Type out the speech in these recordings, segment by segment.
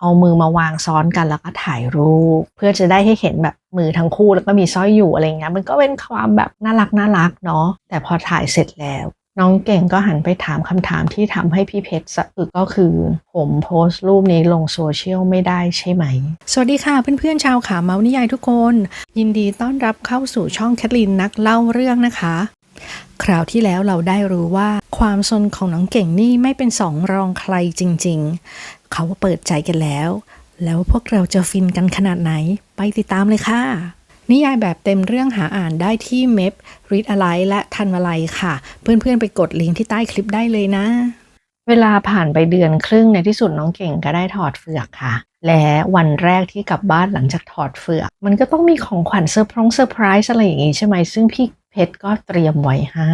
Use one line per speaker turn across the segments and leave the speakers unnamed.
เอามือมาวางซ้อนกันแล้วก็ถ่ายรูป เพื่อจะได้ให้เห็นแบบมือทั้งคู่แล้วก็มีสร้อยอยู่อะไรเงี้ยมันก็เป็นความแบบน่ารักน่ารักเนาะแต่พอถ่ายเสร็จแล้ว น้องเก่งก็หันไปถามคำถามที่ทำให้พี่เพชรสะอึกก็คือ ผมโพสต์รูปนี้ลงโซเชียลไม่ได้ใช่ไหม สวัสดีค่ะเพื่อนๆชาวขาเมาส์นิยายทุกคน ยินดีต้อนรับเข้าสู่ช่องแคทลินนักเล่าเรื่องนะคะคราวที่แล้วเราได้รู้ว่าความสนของน้องเก่งนี่ไม่เป็นสองรองใครจริงๆ เขาเปิดใจกันแล้ว แล้วพวกเราจะฟินกันขนาดไหน ไปติดตามเลยค่ะ นิยายแบบเต็มเรื่องหาอ่านได้ที่เม p Read a l i และทันวลัยค่ะ เพื่อนๆไปกดลิงก์ที่ใต้คลิปได้เลยนะ เวลาผ่านไปเดือนครึ่งในที่สุดน้องเก่งก็ได้ถอดเฟือกค่ะ และวันแรกที่กลับบ้านหลังจากถอดเฟือก มันก็ต้องมีของขวัญเซอร์พรงเซอร์ไพรส์อะไรอย่างงี้ใช่ไหมซึ่งพี่เพชรก็เตรียมไว้ให้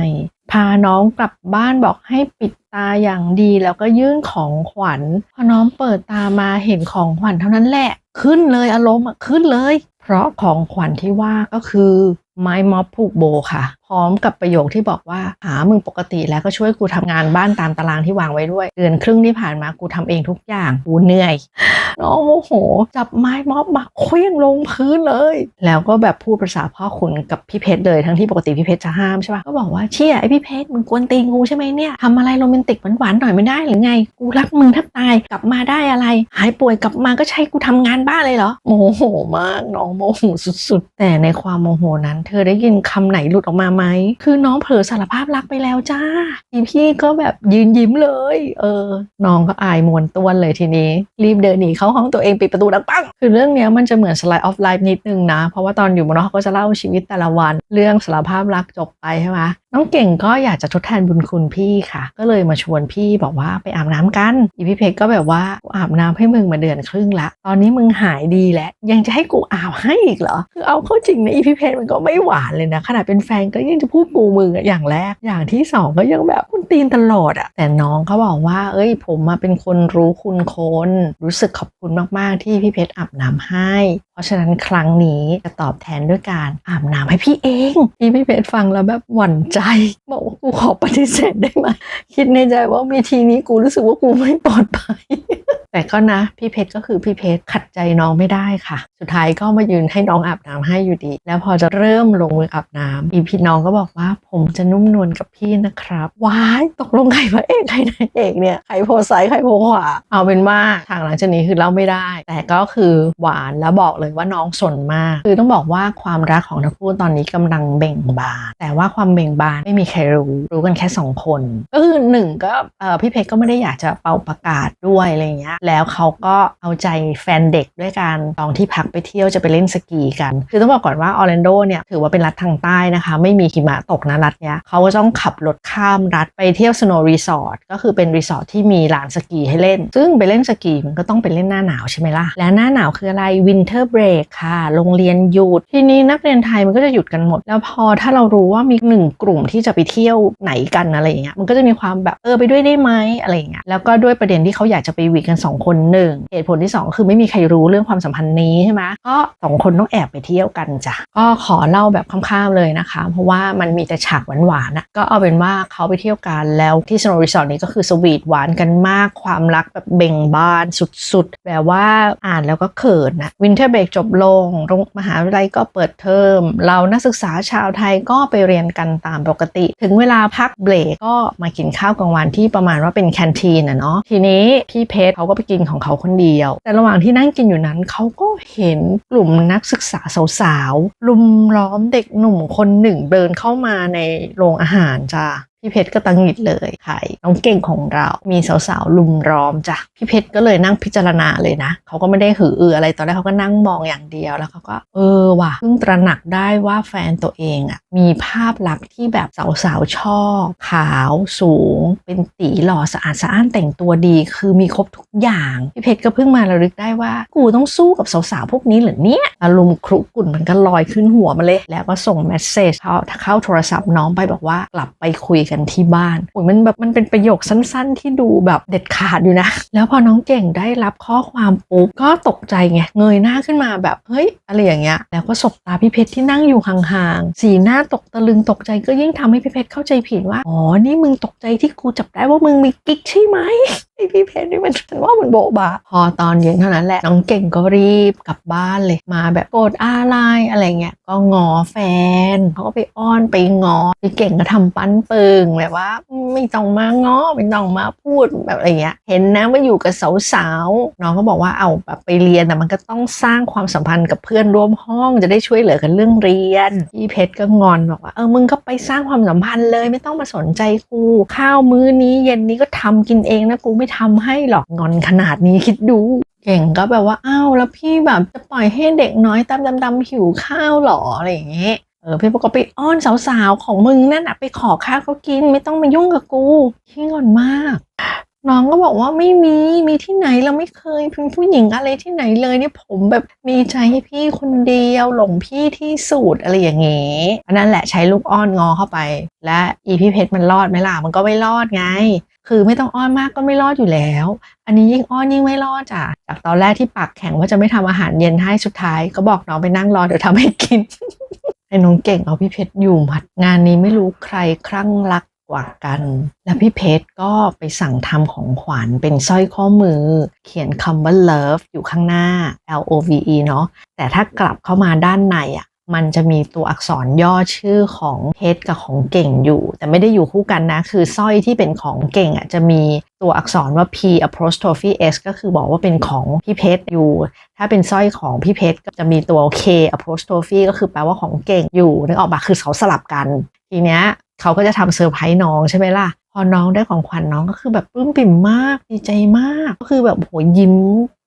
พาน้องกลับบ้านบอกให้ปิดตาอย่างดีแล้วก็ยื่นของขวัญพอน้องเปิดตามาเห็นของขวัญเท่านั้นแหละ ขึ้นเลยอารมณ์อะขึ้นเลย เพราะของขวัญที่ว่าก็คือไม้ม็อบผูกโบค่ะ ร้อมกับประโยคที่บอกว่าหามึงปกติแล้วก็ช่วยกูทำงานบ้านตามตารางที่วางไว้ด้วย เดือนครึ่งที่ผ่านมากูทำเองทุกอย่างกูเหนื่อยน้องโมโห จับไม้ม็อบมาเคว้งลงพื้นเลย แล้วก็แบบพูดภาษาพ่อขุนกับพี่เพชรเลยทั้งที่ปกติพี่เพชรจะห้ามใช่ปะก็บอกว่าเชี่ยไอพี่เพชรมึงกวนตีนกูใช่ไหมเนี่ยทำอะไรโรแมนติกหวานๆหน่อยไม่ได้หรือไง กูรักมึงแทบตายกลับมาได้อะไร หายป่วยกลับมาก็ใช่กูทำงานบ้านเลยเหรอโมโหมากน้องโมโหสุดๆ แต่ในความโมโหนั้น เธอได้ยินคำไหนหลุดออกมาไหมคือน้องเผลอสารภาพรักไปแล้วจ้าอีพี่ก็แบบยืนยิ้มเลย เออ น้องก็อายมวนต้วนเลยทีนี้ รีบเดินหนีเข้าห้องตัวเองปิดประตูดังปัง คือเรื่องเนี้ยมันจะเหมือน slide of life นิดนึงนะ เพราะว่าตอนอยู่มอนอเขาก็จะเล่าชีวิตแต่ละวัน เรื่องสารภาพรักจบไปใช่ไหมน้องเก่งก็อยากจะทดแทนบุญคุณพี่ค่ะ ก็เลยมาชวนพี่บอกว่าไปอาบน้ำกัน อีพี่เพชรก็แบบว่ากูอาบน้ำให้มึงมาเดือนครึ่งละ ตอนนี้มึงหายดีแล้วยังจะให้กูอาบให้อีกเหรอ คือเอาเข้าจริงนะอีพี่เพชรมันก็ไม่หวานเลยนะ ขนาดเป็นแฟนก็ยังจะพูดกูมึงอะอย่างแรก อย่างที่สองก็ยังแบบคุณตีนตลอดอะแต่น้องเขาบอกว่า เอ้ย ผมมาเป็นคนรู้คุณคนรู้สึกขอบคุณมากๆที่พี่เพชรอาบน้ำให้ เพราะฉะนั้นครั้งนี้จะตอบแทนด้วยการอาบน้ำให้พี่เองพี่พี่เพชรฟังแล้วแบบหวั่นใจบอกว่ากูขอปฏิเสธได้ไหมคิดในใจว่ามีทีนี้กูรู้สึกว่ากูไม่ปลอดภัย แต่ก็นะพี่เพชรก็คือพี่เพชรขัดใจน้องไม่ได้ค่ะ สุดท้ายก็มายืนให้น้องอาบน้ำให้อยู่ดี แล้วพอจะเริ่มลงมืออาบน้ำอีพี่น้องก็บอกว่าผมจะนุ่มนวลกับพี่นะครับ ว้ายตกลงใครพระเอกใครนายเอกเนี่ยใครโพสซ้ายใครโพขวาเอาเป็นว่าทางหลังจากนี้คือเล่าไม่ได้ แต่ก็คือหวานแล้วบอกเลยว่าน้องสนมาก คือต้องบอกว่าความรักของทั้งคู่ตอนนี้กำลังเบ่งบาน แต่ว่าความเบ่งบานไม่มีใครรู้รู้กันแค่สองคน ก็คือหนึ่งก็พี่เพชรก็ไม่ได้อยากจะเป่าประกาศด้วยอะไรอย่างเงี้ยแล้วเขาก็เอาใจแฟนเด็กด้วยการตองที่พักไปเที่ยวจะไปเล่นสกีกัน คือต้องบอกก่อนว่าออร์แลนโดเนี่ยถือว่าเป็นรัฐทางใต้นะคะ ไม่มีหิมะตกนะรัฐเนี้ยเขาก็ต้องขับรถข้ามรัฐไปเที่ยวสโนว์รีสอร์ทก็คือเป็นรีสอร์ทที่มีลานสกีให้เล่น ซึ่งไปเล่นสกีมันก็ต้องไปเล่นหน้าหนาวใช่ไหมล่ะ และหน้าหนาวคืออะไรวินเทอร์เบรกค่ะ โรงเรียนหยุด ทีนี้นักเรียนไทยมันก็จะหยุดกันหมด แล้วพอถ้าเรารู้ว่ามีหนึ่งกลุ่มที่จะไปเที่ยวไหนกันอะไรอย่างเงี้ยมันก็จะมีความแบบเออไปด้วยได้ไหมอะไรอย่างเงี้ยแล้วก็ด้วยประเด็นที่เขาอยากจะไปวีกันสองคนหนึ่งเหตุผลที่สองคือไม่มีใครรู้เรื่องความสัมพันธ์นี้ใช่ไหมก็สองคนต้องแอบไปเที่ยวกันจ้ะก็ขอเล่าแบบข้ามๆเลยนะคะ เพราะว่ามันมีแต่ฉากหวานๆอะก็เอาเป็นว่าเขาไปเที่ยวกันแล้วที่สโนว์รีสอร์ทนี้ก็คือสวีทหวานกันมากความรักแบบเบ่งบานสุดๆแบบว่าอ่านแล้วก็เขินนะวินเทอร์เบรกจบลงโรงมหาวิทยาลัยก็เปิดเทอม เรานักศึกษาชาวไทยก็ไปเรียนกันตามปกติ ถึงเวลาพักเบรกก็มากินข้าวกลางวันที่ประมาณว่าเป็นแคนทีนอะเนาะทีนี้พี่เพชรเขาก็ไปกินของเขาคนเดียว แต่ระหว่างที่นั่งกินอยู่นั้นเขาก็เห็นกลุ่มนักศึกษาสาวๆลุมล้อมเด็กหนุ่มคนหนึ่งเดินเข้ามาในโรงอาหารจ้า พี่เพชรก็ตังหงิดเลยไข่น้องเก่งของเรา มีสาวๆลุมล้อมจ้ะ พี่เพชรก็เลยนั่งพิจารณาเลยนะ เขาก็ไม่ได้หืออืออะไร ตอนแรกเขาก็นั่งมองอย่างเดียว แล้วเขาก็เออว่ะเพิ่งตระหนักได้ว่าแฟนตัวเองอะมีภาพลักษณ์ที่แบบสาวๆชอบ ขาวสูง เป็นตีหล่อสะอาดสะอ้านแต่งตัวดี คือมีครบทุกอย่าง พี่เพชรก็เพิ่งมาระลึกได้ว่า กูต้องสู้กับสาวๆพวกนี้เหรอเนี่ยอารมณ์ครุกุ่นมันก็ลอยขึ้นหัวมาเลย แล้วก็ส่งเมสเซจเข้าเข้าโทรศัพท์น้องไปบอกว่ากลับไปคุยกันที่บ้านโอ้ยมันแบบมันเป็นประโยคสั้น ๆ ที่ดูแบบเด็ดขาดอยู่นะ แล้วพอน้องเก่งได้รับข้อความปุ๊บก็ตกใจไงเงยหน้าขึ้นมาแบบเฮ้ยอะไรอย่างเงี้ยแล้วก็สบตาพี่เพชรที่นั่งอยู่ห่างๆสีหน้าตกตะลึงตกใจก็ยิ่งทำให้พี่เพชรเข้าใจผิดว่าอ๋อนี่มึงตกใจที่กูจับได้ว่ามึงมีกิ๊กใช่ไหมไอพี่เพชรนี่มันฉันว่ามันโบะบะพอตอนเย็นเท่านั้นแหละ น้องเก่งก็รีบกลับบ้านเลยมาแบบโกรธอะไรอะไรเงี้ยก็งอแฟนเขาก็ไปอ้อนไปงอพี่เก่งก็ทำปั้นปึงแบบว่าไม่ต้องมางอไม่ต้องมาพูดแบบอะไรเงี้ยเห็นนะว่าอยู่กับสาวๆน้องก็บอกว่าเอาแบบไปเรียนแต่มันก็ต้องสร้างความสัมพันธ์กับเพื่อนร่วมห้องจะได้ช่วยเหลือกันเรื่องเรียนพี่เพชรก็งอนบอกว่าเออมึงก็ไปสร้างความสัมพันธ์เลยไม่ต้องมาสนใจกูข้าวมื้อนี้เย็นนี้ก็ทำกินเองนะกูไไม่ทำให้หรอกงอนขนาดนี้คิดดู เก่งก็แบบว่าอ้าวแล้วพี่แบบจะปล่อยให้เด็กน้อยตามดำๆหิวข้าวหรออะไรอย่างเงี้ยเออพี่ปกไปอ้อนสาวๆของมึงนั่นอะไปขอข้าวเขากินไม่ต้องมายุ่งกับกูขี้งอนมาก น้องก็บอกว่าไม่มีมีที่ไหนเราไม่เคยเป็นผู้หญิงอะไรที่ไหนเลยเนี่ยผมแบบมีใจให้พี่คนเดียวหลงพี่ที่สุดอะไรอย่างเงี้ยอันนั้นแหละใช้ลูกอ้อนงอเข้าไป และอีพี่เพชรมันรอดไหมล่ะมันก็ไม่รอดไง คือไม่ต้องอ้อนมากก็ไม่รอดอยู่แล้ว อันนี้ยิ่งอ้อนยิ่งไม่รอดจ้ะจากตอนแรกที่ปากแข็งว่าจะไม่ทำอาหารเย็นให้สุดท้ายก็บอกน้องไปนั่งรอเดี๋ยวทำให้กินไอ้น้องเก่งเอาพี่เพชรอยู่หมัดงานนี้ไม่รู้ใครคลั่งรักกว่ากัน แล้วพี่เพชรก็ไปสั่งทำของขวัญเป็นสร้อยข้อมือ เขียนคำว่า love อยู่ข้างหน้า L O V E เนาะแต่ถ้ากลับเข้ามาด้านในอะ มันจะมีตัวอักษรย่อชื่อของเพชรกับของเก่งอยู่ แต่ไม่ได้อยู่คู่กันนะ คือสร้อยที่เป็นของเก่งอะจะมีตัวอักษรว่า P apostrophe S ก็คือบอกว่าเป็นของพี่เพชรอยู่ ถ้าเป็นสร้อยของพี่เพชรก็จะมีตัว K apostrophe ก็คือแปลว่าของเก่งอยู่นึกออกปะคือเขาสลับกัน ทีเนี้ยเขาก็จะทำเซอร์ไพรส์น้องใช่ไหมล่ะพอน้องได้ของขวัญน้องก็คือแบบปลื้มปิ่มมากดีใจมาก ก็คือแบบโหยิ้ม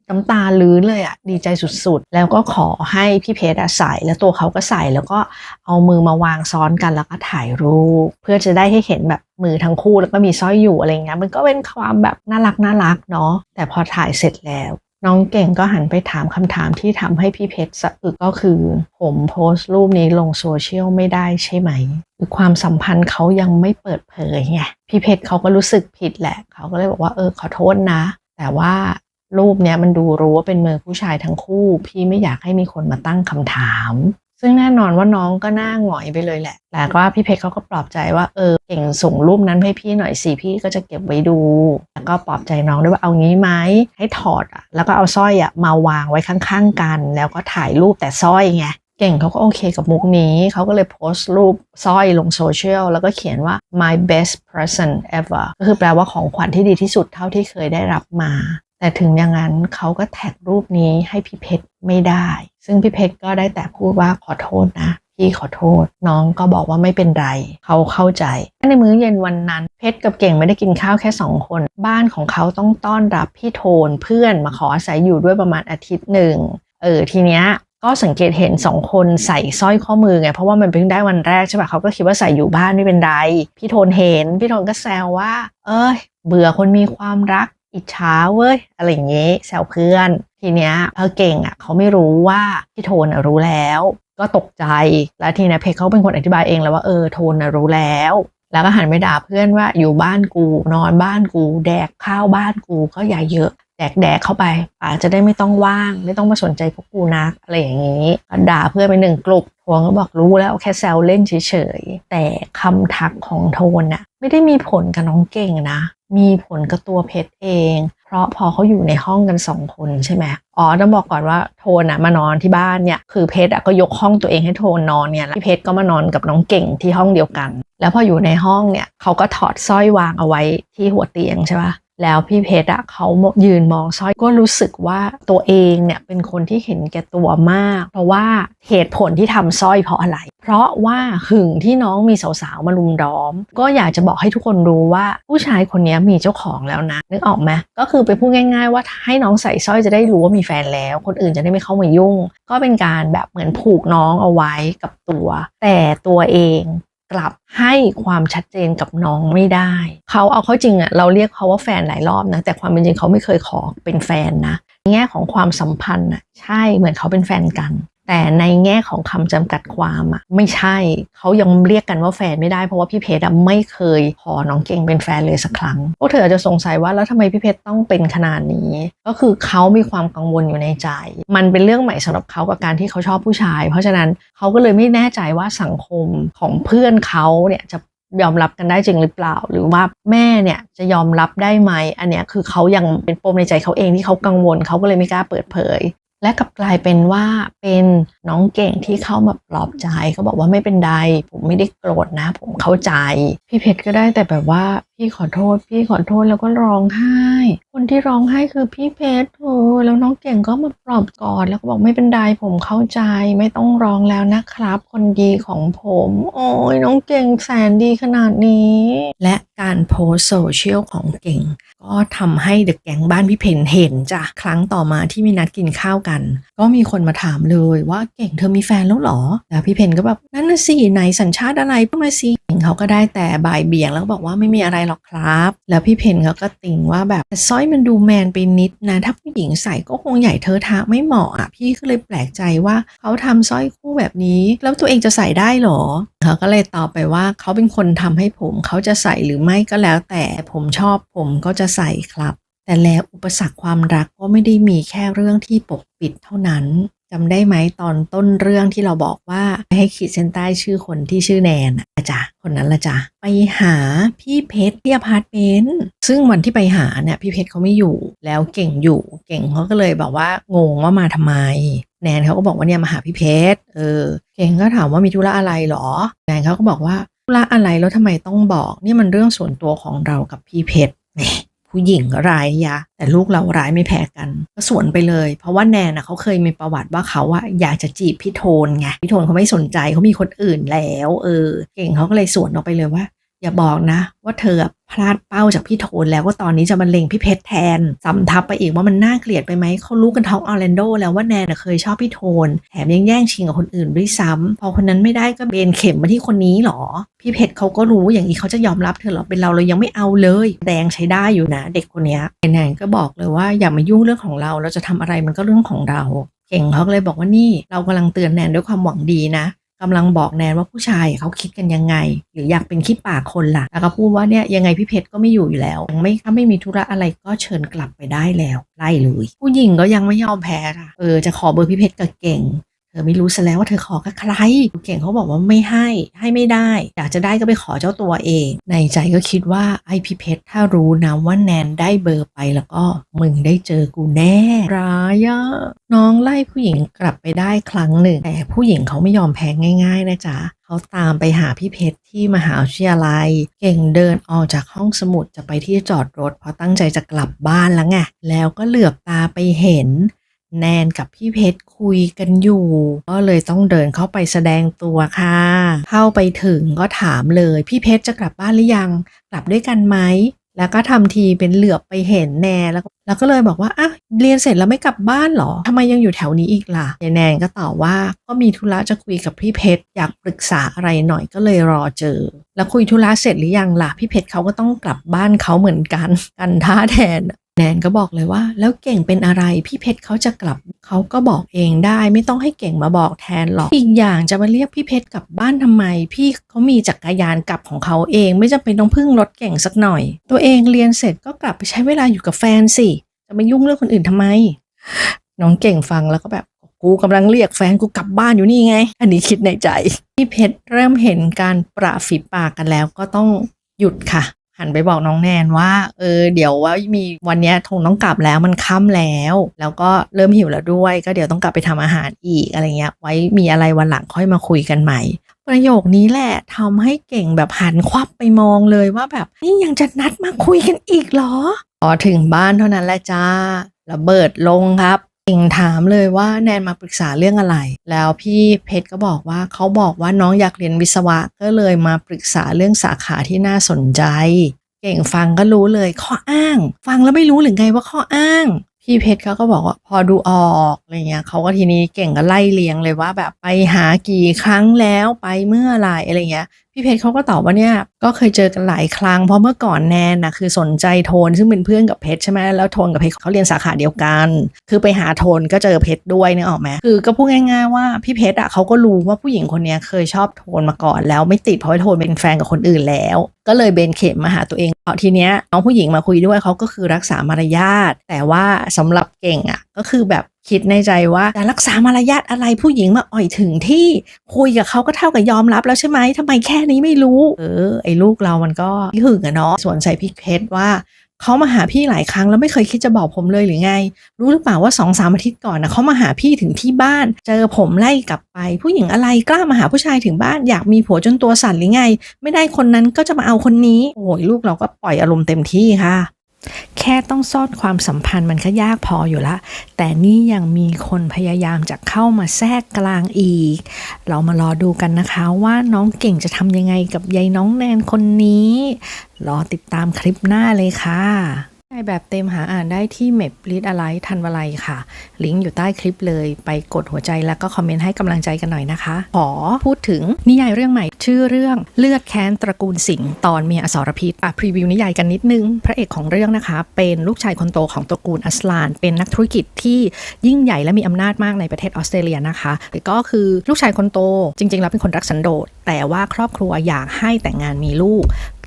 น้ำตาลื้นเลยอะดีใจสุดๆ แล้วก็ขอให้พี่เพชรใส่แล้วตัวเขาก็ใส่แล้วก็เอามือมาวางซ้อนกันแล้วก็ถ่ายรูป เพื่อจะได้ให้เห็นแบบมือทั้งคู่แล้วก็มีสร้อยอยู่อะไรเงี้ยมันก็เป็นความแบบน่ารักน่ารักเนาะแต่พอถ่ายเสร็จแล้ว น้องเก่งก็หันไปถามคำถามที่ทำให้พี่เพชรสะอึกก็คือ ผมโพสต์รูปนี้ลงโซเชียลไม่ได้ใช่ไหมคือความสัมพันธ์เขายังไม่เปิดเผยไงพี่เพชรเขาก็รู้สึกผิดแหละ เขาก็เลยบอกว่าเออขอโทษนะ แต่ว่า รูปเนี้ยมันดูรู้ว่าเป็นมือผู้ชายทั้งคู่ พี่ไม่อยากให้มีคนมาตั้งคำถาม ซึ่งแน่นอนว่าน้องก็น้าหงอยไปเลยแหละ แต่ว่าพี่เพชรเขาก็ปลอบใจว่าเออเก่งส่งรูปนั้นให้พี่หน่อยสิพี่ก็จะเก็บไว้ดู แล้วก็ปลอบใจน้องด้วยว่าเอางี้ไหมให้ถอดอะแล้วก็เอาสร้อยอะมาวางไว้ข้างๆกัน แล้วก็ถ่ายรูปแต่สร้อยไงเก่งเขาก็โอเคกับมุกนี้ เขาก็เลยโพสต์รูปสร้อยลงโซเชียลแล้วก็เขียนว่า my best present ever ก็คือแปลว่าของขวัญที่ดีที่สุดเท่าที่เคยได้รับมา แต่ถึงอย่างนั้นเขาก็แท็กรูปนี้ให้พี่เพชรไม่ได้ ซึ่งพี่เพชรก็ได้แต่พูดว่าขอโทษนะพี่ขอโทษ น้องก็บอกว่าไม่เป็นไร เขาเข้าใจ ในมื้อเย็นวันนั้น เพชรกับเก่งไม่ได้กินข้าวแค่สองคน บ้านของเขาต้องต้อนรับพี่โทนเพื่อนมาขออาศัยอยู่ด้วยประมาณอาทิตย์หนึ่งเออทีเนี้ยก็สังเกตเห็นสองคนใส่สร้อยข้อมือไงเพราะว่ามันเพิ่งได้วันแรกใช่ปะเขาก็คิดว่าใส่อยู่บ้านไม่เป็นไร พี่โทนเห็น พี่โทนก็แซวว่า เอ้ย เบื่อคนมีความรัก อิจฉาเว้ย อะไรอย่างเงี้ยแซวเพื่อน ทีเนี้ยพอเก่งอะเขาไม่รู้ว่าพี่โทนอะรู้แล้ว ก็ตกใจแล้วทีเนี้ยเพชรเขาเป็นคนอธิบายเองแล้วว่าเออโทนอะรู้แล้ว แล้วก็หันไปด่าเพื่อนว่าอยู่บ้านกูนอนบ้านกู แดกข้าวบ้านกูก็อย่าเยอะแดกแดกเข้าไปป่าจะได้ไม่ต้องว่าง ไม่ต้องมาสนใจพวกกูนักอะไรอย่างนี้ด่าเพื่อนไปหนึ่งกลุ่มทวงก็บอกรู้แล้วแค่แซวเล่นเฉยๆแต่คำทักของโทนน่ะไม่ได้มีผลกับน้องเก่งนะ มีผลกับตัวเพชรเอง เพราะพอเขาอยู่ในห้องกันสองคนใช่ไหมอ๋อต้องบอกก่อนว่าโทนอะมานอนที่บ้านเนี่ยคือเพชรอะก็ยกห้องตัวเองให้โทนนอนเนี่ยพี่เพชรก็มานอนกับน้องเก่งที่ห้องเดียวกัน แล้วพออยู่ในห้องเนี่ยเขาก็ถอดสร้อยวางเอาไว้ที่หัวเตียงใช่ปะ แล้วพี่เพชรอะเขายืนมองสร้อยก็รู้สึกว่าตัวเองเนี่ยเป็นคนที่เห็นแก่ตัวมาก เพราะว่าเหตุผลที่ทำสร้อยเพราะอะไร เพราะว่าหึงที่น้องมีสาวๆมารุมล้อม ก็อยากจะบอกให้ทุกคนรู้ว่าผู้ชายคนนี้มีเจ้าของแล้วนะนึกออกไหมก็คือไปพูดง่าย ๆ ว่าให้น้องใส่สร้อยจะได้รู้ว่ามีแฟนแล้ว คนอื่นจะได้ไม่เข้ามายุ่ง ก็เป็นการแบบเหมือนผูกน้องเอาไว้กับตัว แต่ตัวเอง กลับให้ความชัดเจนกับน้องไม่ได้ เขาเอาเข้าจริงอะเราเรียกเขาว่าแฟนหลายรอบนะ แต่ความเป็นจริงเขาไม่เคยขอเป็นแฟนนะในแง่ของความสัมพันธ์อะใช่เหมือนเขาเป็นแฟนกัน แต่ในแง่ของคำจำกัดความอะไม่ใช่เขายังเรียกกันว่าแฟนไม่ได้เพราะว่าพี่เพชรไม่เคยขอน้องเก่งเป็นแฟนเลยสักครั้งพวกเธออาจจะสงสัยว่าแล้วทำไมพี่เพชรต้องเป็นขนาดนี้ ก็คือเขามีความกังวลอยู่ในใจ มันเป็นเรื่องใหม่สำหรับเขากับการที่เขาชอบผู้ชาย เพราะฉะนั้นเขาก็เลยไม่แน่ใจว่าสังคมของเพื่อนเขาเนี่ยจะยอมรับกันได้จริงหรือเปล่า หรือว่าแม่เนี่ยจะยอมรับได้ไหม อันเนี้ยคือเขายังเป็นปมในใจเขาเองที่เขากังวลเขาก็เลยไม่กล้าเปิดเผย และกลับกลายเป็นว่าเป็นน้องเก่งที่เข้ามาปลอบใจเขาบอกว่าไม่เป็นไรผมไม่ได้โกรธนะ ผมเข้าใจ พี่เพชรก็ได้แต่แบบว่าพี่ขอโทษ พี่ขอโทษแล้วก็ร้องไห้ คนที่ร้องไห้คือพี่เพชรโอ้แล้วน้องเก่งก็มาปลอบกอดแล้วก็บอกไม่เป็นไรผมเข้าใจ ไม่ต้องร้องแล้วนะครับ คนดีของผม โอ้ยน้องเก่งแสนดีขนาดนี้ และการโพสโซเชียลของเก่ง ก็ทำให้เดอะแก๊งบ้านพี่เพนเห็นจ้ะครั้งต่อมาที่มีนัดกินข้าวกัน ก็มีคนมาถามเลยว่าเก่งเธอมีแฟนแล้วหรอแล้วพี่เพนก็แบบนั่นน่ะสิไหนสัญชาติอะไรพูดมาสิเก่งเขาก็ได้แต่บ่ายเบี่ยงแล้วก็บอกว่าไม่มีอะไรหรอกครับ แล้วพี่เพนเขาก็ติงว่าแบบสร้อยมันดูแมนไปนิดนะถ้าผู้หญิงใส่ก็คงใหญ่เธอทาไม่เหมาะอะพี่ก็เลยแปลกใจว่าเขาทำสร้อยคู่แบบนี้ แล้วตัวเองจะใส่ได้เหรอเขาก็เลยตอบไปว่าเขาเป็นคนทำให้ผมเขาจะใส่หรือไม่ก็แล้ว แต่ผมชอบผมก็จะใส่ครับ แต่แล้วอุปสรรคความรักก็ไม่ได้มีแค่เรื่องที่ปกปิดเท่านั้น จำได้ไหมตอนต้นเรื่องที่เราบอกว่าให้ขีดเส้นใต้ชื่อคนที่ชื่อแนนอะจ้ะคนนั้นละจ้ะไปหาพี่เพชรที่อพาร์ตเมนต์ซึ่งวันที่ไปหาเนี่ยพี่เพชรเขาไม่อยู่แล้วเก่งอยู่ เก่งเขาก็เลยแบบว่างงว่ามาทำไม แนนเขาก็บอกว่าเนี่ยมาหาพี่เพชรเออ เก่งก็ถามว่ามีธุระอะไรเหรอ แนนเขาก็บอกว่าธุระอะไรแล้วทำไมต้องบอก นี่มันเรื่องส่วนตัวของเรากับพี่เพชร ผู้หญิงร้ายยะ แต่ลูกเราร้ายไม่แพ้กัน ก็สวนไปเลย เพราะว่าแนนนะเขาเคยมีประวัติว่าเขาอะอยากจะจีบพี่โทนไงพี่โทนเขาไม่สนใจเขามีคนอื่นแล้ว เออ เก่งเขาก็เลยสวนออกไปเลยว่า อย่าบอกนะ ว่าเธอพลาดเป้าจากพี่โทนแล้วว่าตอนนี้จะมาเล็งพี่เพชรแทนสำทับไปอีกว่ามันน่าเกลียดไปไหมเขารู้กันท้องออร์แลนโดแล้วว่าแนนเคยชอบพี่โทน แถมยังแย่งชิงกับคนอื่นด้วยซ้ำพอคนนั้นไม่ได้ก็เบนเข็มมาที่คนนี้หรอ พี่เพชรเขาก็รู้อย่างนี้เขาจะยอมรับเธอหรอเป็นเราเรายังไม่เอาเลยแดงใช้ได้อยู่นะ เด็กคนนี้แนนก็บอกเลยว่าอย่ามายุ่งเรื่องของเราเราจะทำอะไรมันก็เรื่องของเรา เก่งเขาเลยบอกว่านี่เรากำลังเตือนแนนด้วยความหวังดีนะ กำลังบอกแนนว่าผู้ชายเขาคิดกันยังไง หรืออยากเป็นขี้ปากคนล่ะแล้วก็พูดว่าเนี่ยยังไงพี่เพชรก็ไม่อยู่อยู่แล้วยังไม่ถ้าไม่มีธุระอะไรก็เชิญกลับไปได้แล้วไล่เลย ผู้หญิงก็ยังไม่ยอมแพ้ค่ะเออจะขอเบอร์พี่เพชรกับเก่ง ธอไม่รู้ซะแล้วว่าเธอขอกับใคร เก่งเขาบอกว่าไม่ให้ ให้ไม่ได้ อยากจะได้ก็ไปขอเจ้าตัวเอง ในใจก็คิดว่าไอพี่เพชรถ้ารู้นะว่าแนนได้เบอร์ไปแล้วก็มึงได้เจอกูแน่ ร้ายอะน้องไล่ผู้หญิงกลับไปได้ครั้งหนึ่ง แต่ผู้หญิงเขาไม่ยอมแพ้ง่าย ๆ นะจ๊ะเขาตามไปหาพี่เพชรที่มหาวิทยาลัย เก่งเดินออกจากห้องสมุดจะไปที่จอดรถเพราะตั้งใจจะกลับบ้านแล้วไงแล้วก็เหลือบตาไปเห็น แนนกับพี่เพชรคุยกันอยู่ ก็เลยต้องเดินเข้าไปแสดงตัวค่ะ เข้าไปถึงก็ถามเลยพี่เพชรจะกลับบ้านหรือยังกลับด้วยกันไหมแล้วก็ทำทีเป็นเหลือบไปเห็นแนนแล้วก็แล้วก็เลยบอกว่าอะเรียนเสร็จแล้วไม่กลับบ้านหรอทำไมยังอยู่แถวนี้อีกล่ะยายแนนก็ตอบว่าก็มีธุระจะคุยกับพี่เพชรอยากปรึกษาอะไรหน่อยก็เลยรอเจอ แล้วคุยธุระเสร็จหรือยังล่ะพี่เพชรเขาก็ต้องกลับบ้านเขาเหมือนกัน กันท่าแทน แนนก็บอกเลยว่า แล้วเก่งเป็นอะไรพี่เพชรเขาจะกลับเขาก็บอกเองได้ ไม่ต้องให้เก่งมาบอกแทนหรอกอีกอย่างจะมาเรียกพี่เพชรกลับบ้านทำไม พี่เขามีจักรยานกลับของเขาเอง ไม่จำเป็นต้องพึ่งรถเก่งสักหน่อย ตัวเองเรียนเสร็จก็กลับไปใช้เวลาอยู่กับแฟนสิจะมายุ่งเรื่องคนอื่นทำไม น้องเก่งฟังแล้วก็แบบกูกำลังเรียกแฟนกูกลับบ้านอยู่นี่ไง อันนี้คิดในใจพี่เพชรเริ่มเห็นการประฝีปากกันแล้วก็ต้องหยุดค่ะ หันไปบอกน้องแนนว่า เออ เดี๋ยวว่ามีวันนี้ทงต้องกลับแล้วมันค่ำแล้ว แล้วก็เริ่มหิวแล้วด้วย ก็เดี๋ยวต้องกลับไปทำอาหารอีกอะไรเงี้ย ไว้มีอะไรวันหลังค่อยมาคุยกันใหม่ ประโยคนี้แหละทำให้เก่งแบบหันควับไปมองเลยว่าแบบนี่ยังจะนัดมาคุยกันอีกเหรอพอถึงบ้านเท่านั้นแหละจ้าระเบิดลงครับ เก่งถามเลยว่าแนนมาปรึกษาเรื่องอะไร แล้วพี่เพชรก็บอกว่าเขาบอกว่าน้องอยากเรียนวิศวะก็เลยมาปรึกษาเรื่องสาขาที่น่าสนใจ เก่งฟังก็รู้เลยข้ออ้าง ฟังแล้วไม่รู้หรือไงว่าข้ออ้าง พี่เพชรเขาก็บอกว่าพอดูออกอะไรเงี้ยเขาก็ทีนี้เก่งก็ไล่เลียงเลยว่าแบบไปหากี่ครั้งแล้วไปเมื่อไหรอะไรเงี้ย พี่เพชรเขาก็ตอบว่าเนี่ยก็เคยเจอกันหลายครั้งเพราะเมื่อก่อนแนนนะคือสนใจโทนซึ่งเป็นเพื่อนกับเพชรใช่ไหมแล้วโทนกับเพชรเขาเรียนสาขาเดียวกัน คือไปหาโทนก็เจอเพชรด้วยนึกออกไหมคือก็พูดง่ายๆว่าพี่เพชรอะเขาก็รู้ว่าผู้หญิงคนนี้เคยชอบโทนมาก่อน แล้วไม่ติดเพราะว่าโทนเป็นแฟนกับคนอื่นแล้ว ก็เลยเบนเข็มมาหาตัวเองเอาทีเนี้ยน้องผู้หญิงมาคุยด้วยเขาก็คือรักษามารยาทแต่ว่าสำหรับเก่งอะก็คือแบบ คิดในใจว่าจะรักษามารยาทอะไรผู้หญิงมาอ่อยถึงที่คุยกับเขาก็เท่ากับยอมรับแล้วใช่ไหมทำไมแค่นี้ไม่รู้ เออ ไอ้ลูกเรามันก็หึงอะเนาะส่วนใส่พิกเพชรว่าเขามาหาพี่หลายครั้งแล้วไม่เคยคิดจะบอกผมเลยหรือไง รู้หรือเปล่าว่าสองสามอาทิตย์ก่อนนะเขามาหาพี่ถึงที่บ้าน เจอผมไล่กลับไป ผู้หญิงอะไรกล้ามาหาผู้ชายถึงบ้านอยากมีผัวจนตัวสั่นหรือไง ไม่ได้คนนั้นก็จะมาเอาคนนี้ โอ้ยลูกเราก็ปล่อยอารมณ์เต็มที่ค่ะ แค่ต้องซ่อนความสัมพันธ์มันก็ยากพออยู่ละ แต่นี่ยังมีคนพยายามจะเข้ามาแทรกกลางอีก เรามารอดูกันนะคะว่าน้องเก่งจะทำยังไงกับยายน้องแนนคนนี้ รอติดตามคลิปหน้าเลยค่ะ ในแบบเต็มหาอ่านได้ที่เม p ลิดอะไรทันวลัยค่ะ ลิงก์อยู่ใต้คลิปเลยไปกดหัวใจแล้วก็คอมเมนต์ให้กำลังใจกันหน่อยนะคะ ขอพูดถึงนิยายเรื่องใหม่ ชื่อเรื่องเลือดแค้นตระกูลสิงห์ตอนเมียอสรพิษอะพรีวิวนิยายกันนิดนึง พระเอกของเรื่องนะคะ เป็นลูกชายคนโตของตระกูลอัสลาน เป็นนักธุรกิจที่ยิ่งใหญ่และมีอำนาจมากในประเทศออสเตรเลียนะคะก็คือลูกชายคนโตจริงๆแล้วเป็นคนรักสันโดษแต่ว่าครอบครัวอยากให้แต่งงานมีลูก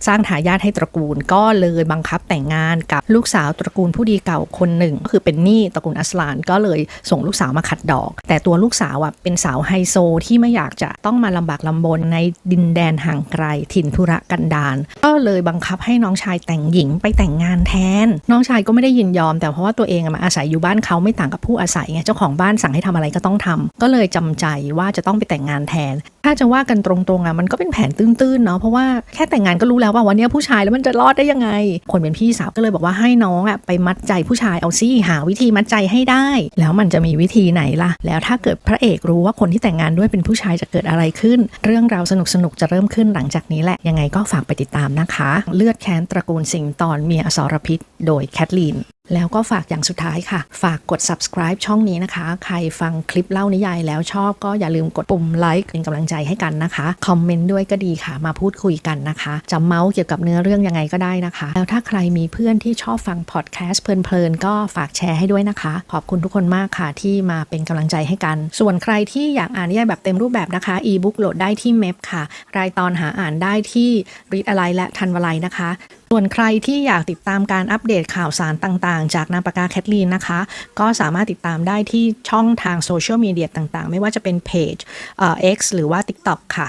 สร้างทายาทให้ตระกูล ก็เลยบังคับแต่งงานกับลูกสาวตระกูลผู้ดีเก่าคนหนึ่งก็คือเป็นหนี้ตระกูลอัสลานก็เลยส่งลูกสาวมาขัดดอก แต่ตัวลูกสาวอะเป็นสาวไฮโซที่ไม่อยากจะต้องมาลำบากลำบนในดินแดนห่างไกลถิ่นธุระกันดารก็เลยบังคับให้น้องชายแต่งหญิงไปแต่งงานแทน น้องชายก็ไม่ได้ยินยอม แต่เพราะว่าตัวเองมาอาศัยอยู่บ้านเขาไม่ต่างกับผู้อาศัยไงเจ้าของบ้านสั่งให้ทำอะไรก็ต้องทำก็เลยจำใจว่าจะต้องไปแต่งงานแทน ถ้าจะว่ากันตรงๆอะมันก็เป็นแผนตื้นๆเนาะเพราะว่าแค่แต่งงานก็รู้แล้วว่าวันนี้ผู้ชายแล้วมันจะรอดได้ยังไง คนเป็นพี่สาวก็เลยบอกว่าให้น้องอะไปมัดใจผู้ชายเอาซี่หาวิธีมัดใจให้ได้ แล้วมันจะมีวิธีไหนล่ะ แล้วถ้าเกิดพระเอกรู้ว่าคนที่แต่งงานด้วยเป็นผู้ชายจะเกิดอะไรขึ้น เรื่องราวสนุกๆจะเริ่มขึ้นหลังจากนี้แหละยังไงก็ฝากไปติดตามนะคะ เลือดแค้นตระกูลสิงห์ตอนเมียอสรพิษ โดยแคทลีนแล้วก็ฝากอย่างสุดท้ายค่ะ ฝากกด subscribe ช่องนี้นะคะ ใครฟังคลิปเล่านิยายแล้วชอบก็อย่าลืมกดปุ่มไลค์เป็นกำลังใจให้กันนะคะ คอมเมนต์ด้วยก็ดีค่ะ มาพูดคุยกันนะคะ จะเมาส์เกี่ยวกับเนื้อเรื่องยังไงก็ได้นะคะ แล้วถ้าใครมีเพื่อนที่ชอบฟังพอดแคสต์เพลินๆ ก็ฝากแชร์ให้ด้วยนะคะ ขอบคุณทุกคนมากค่ะที่มาเป็นกำลังใจให้กัน ส่วนใครที่อยากอ่านนิยายแบบเต็มรูปแบบนะคะ e-book โหลดได้ที่เมพค่ะ รายตอนหาอ่านได้ที่ read อะไรและทันวลัยนะคะ ส่วนใครที่อยากติดตามการอัปเดตข่าวสารต่างๆ จากนามปากกาแคทลีนนะคะ ก็สามารถติดตามได้ที่ช่องทางโซเชียลมีเดียต่างๆ ไม่ว่าจะเป็นเพจเอ่อ X หรือว่า TikTok ค่ะ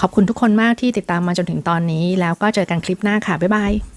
ขอบคุณทุกคนมากที่ติดตามมาจนถึงตอนนี้ แล้วก็เจอกันคลิปหน้าค่ะ บ๊ายบาย